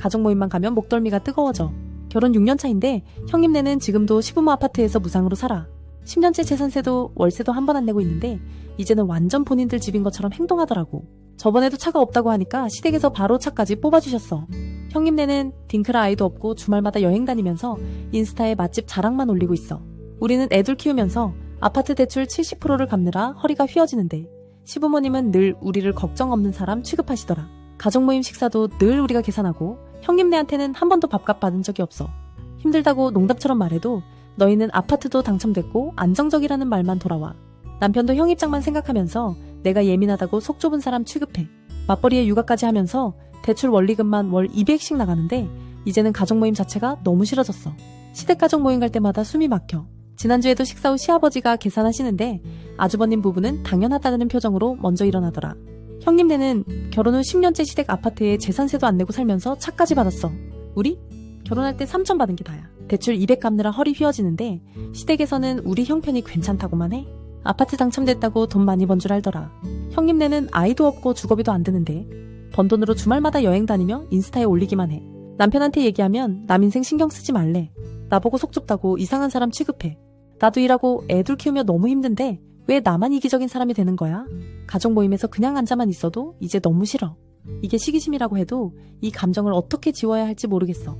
가족 모임만 가면 목덜미가 뜨거워져. 결혼 6년 차인데 형님네는 지금도 시부모 아파트에서 무상으로 살아. 10년째 재산세도 월세도 한 번 안 내고 있는데 이제는 완전 본인들 집인 것처럼 행동하더라고. 저번에도 차가 없다고 하니까 시댁에서 바로 차까지 뽑아주셨어. 형님네는 딩크라 아이도 없고 주말마다 여행 다니면서 인스타에 맛집 자랑만 올리고 있어. 우리는 애들 키우면서 아파트 대출 70%를 갚느라 허리가 휘어지는데 시부모님은 늘 우리를 걱정 없는 사람 취급하시더라. 가족 모임 식사도 늘 우리가 계산하고 형님네한테는 한 번도 밥값 받은 적이 없어. 힘들다고 농담처럼 말해도 너희는 아파트도 당첨됐고 안정적이라는 말만 돌아와. 남편도 형 입장만 생각하면서 내가 예민하다고 속 좁은 사람 취급해. 맞벌이에 육아까지 하면서 대출 원리금만 월 200씩 나가는데 이제는 가족 모임 자체가 너무 싫어졌어. 시댁 가족 모임 갈 때마다 숨이 막혀. 지난주에도 식사 후 시아버지가 계산하시는데 아주버님 부부는 당연하다는 표정으로 먼저 일어나더라. 형님네는 결혼 후 10년째 시댁 아파트에 재산세도 안 내고 살면서 차까지 받았어. 우리? 결혼할 때 3천 받은 게 다야. 대출 200 갚느라 허리 휘어지는데 시댁에서는 우리 형편이 괜찮다고만 해. 아파트 당첨됐다고 돈 많이 번 줄 알더라. 형님네는 아이도 없고 주거비도 안 드는데 번 돈으로 주말마다 여행 다니며 인스타에 올리기만 해. 남편한테 얘기하면 남 인생 신경 쓰지 말래. 나보고 속 좁다고 이상한 사람 취급해. 나도 일하고 애들 키우며 너무 힘든데 왜 나만 이기적인 사람이 되는 거야? 가족 모임에서 그냥 앉아만 있어도 이제 너무 싫어. 이게 시기심이라고 해도 이 감정을 어떻게 지워야 할지 모르겠어.